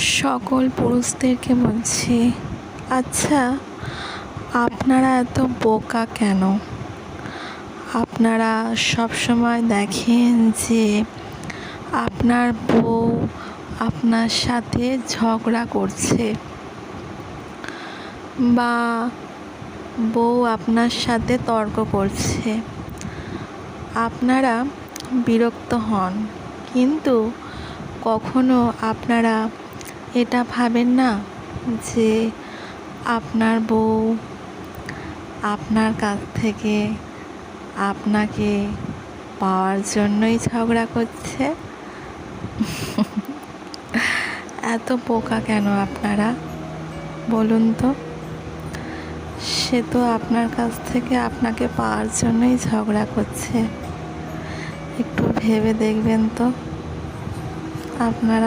সকল পুরুষদেরকে বলছি আচ্ছা আপনারা এত বোকা কেন? আপনারা সব সময় দেখেন যে আপনার বউ আপনার সাথে ঝগড়া করছে বা বউ আপনার সাথে তর্ক করছে। আপনারা বিরক্ত হন, কিন্তু কখনো আপনারা এটা ভাবেন না যে আপনার বউ আপনার কাছ থেকে আপনাকে পাওয়ার জন্যই ঝগড়া করছে? এত পোকা কেন আপনারা? বলুন তো। সে তো আপনার কাছ থেকে আপনাকে পাওয়ার জন্যই ঝগড়া করছে। একটু ভেবে দেখবেন তো। আপনারা